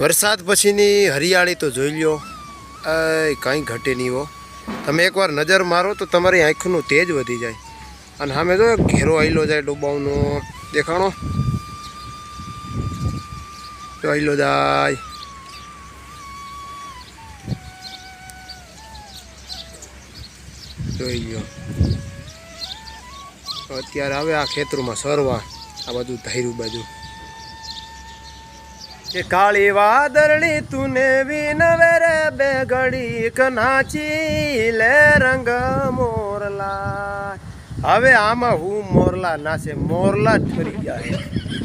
વરસાદ પછીની હરિયાળી તો જોઈ લ્યો. કાંઈ ઘટે નહીં હો. તમે એકવાર નજર મારો તો તમારી આંખનું તેજ વધી જાય. અને સામે જો ઘેરો આઈલો જાય ડોબાવનો. દેખાણો? તો આઈલો જાય. જોઈ લો અત્યારે આવે આ ખેતરોમાં સરવા, આ બધું ધાર્યું બાજુ. કે કાળી વાદળી તુને વિનવે રે બે ઘડીક નાચી લે રંગ મોરલા. હવે આમાં હું મોરલા નાશે, મોરલા જ ફરી ગયા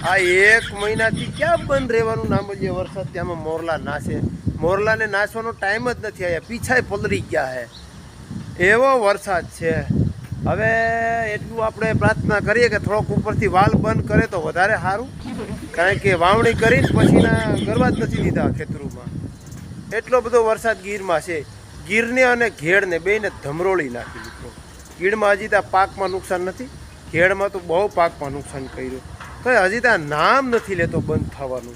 આ એક મહિનાથી ક્યાં બંધ રહેવાનું નામ જે વરસાદ? ત્યાંમાં મોરલા નાશે. મોરલાને નાચવાનો ટાઈમ જ નથી આવ્યા પીછાય પલરી ગયા છે. એવો વરસાદ છે. હવે એટલું આપણે પ્રાર્થના કરીએ કે થોડોક ઉપરથી વાલ બંધ કરે તો વધારે સારું. કારણ કે વાવણી કરી પછીના ગરવા જ નથી દીધા ખેતરોમાં. એટલો બધો વરસાદ ગીરમાં છે. ગીરને અને ઘેડને બેને ધમરોળી નાખી દીધો. ગીરમાં હજી ત્યાં પાકમાં નુકસાન નથી. ઘેડમાં તો બહુ પાકમાં નુકસાન કર્યું. તો હજી ત્યાં નામ નથી લેતો બંધ થવાનું.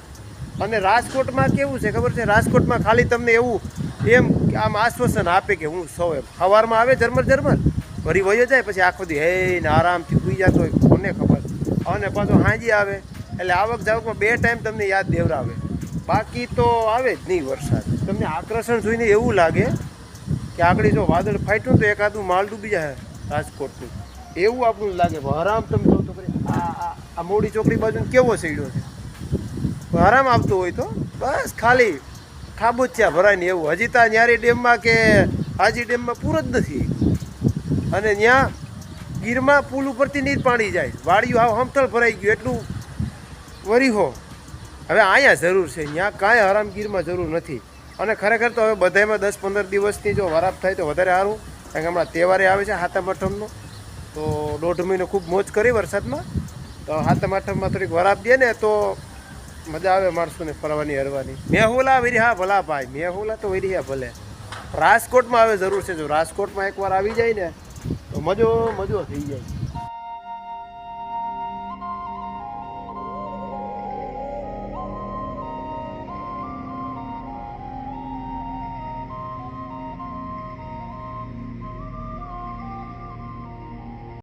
અને રાજકોટમાં કેવું છે ખબર છે? રાજકોટમાં ખાલી તમને એવું એમ આમ આશ્વાસન આપે કે હું સૌ એમ. સવારમાં આવે ઝરમર ઝરમર? વળી વયો જાય, પછી આખો દી હે ને આરામથી સુઈ જતો હોય, કોને ખબર? અને પાછો હાંજી આવે, એટલે આવક જાવકમાં બે ટાઈમ તમને યાદ દેવરાવે. બાકી તો આવે જ નહીં વરસાદ. તમને આકર્ષણ જોઈને એવું લાગે કે આગળ જો વાદળ ફાટ્યું તો એકાદું માલ ડૂબી જાય રાજકોટનું એવું આપણું લાગે. આરામ તમે જો તો આ- આ મોડી ચોકડી બાજુ કેવો સીડ્યો છે? આરામ આવતો હોય તો બસ ખાલી ખાબોચિયા ભરાય ને એવું. હજી ત્યાં ન્યારી ડેમમાં કે હાજી ડેમમાં પૂર જ નથી. અને ત્યાં ગીરમાં પુલ ઉપરથી નીર પાણી જાય. વાડીયું આવ હમથળ ભરાઈ ગયું, એટલું વરીહો હવે અહીંયા જરૂર છે ત્યાં કાંઈ આરામગીરમાં જરૂર નથી. અને ખરેખર તો હવે બધામાં દસ પંદર દિવસની જો વરાપ થાય તો વધારે સારું, કારણ કે હમણાં તહેવારે આવે છે હાથમ આઠમનો તો દોઢ મહિનો ખૂબ મોજ કરી વરસાદમાં. તો હાથમ આઠમમાં થોડીક વરાપ દે ને તો મજા આવે માણસોને ફરવાની, હરવાની. મેહુલા વિરિહા ભલા ભાઈ, મેહુલા તો વિરિહા ભલે. રાજકોટમાં હવે જરૂર છે, જો રાજકોટમાં એકવાર આવી જાય ને મજો મજો થઈ જાય.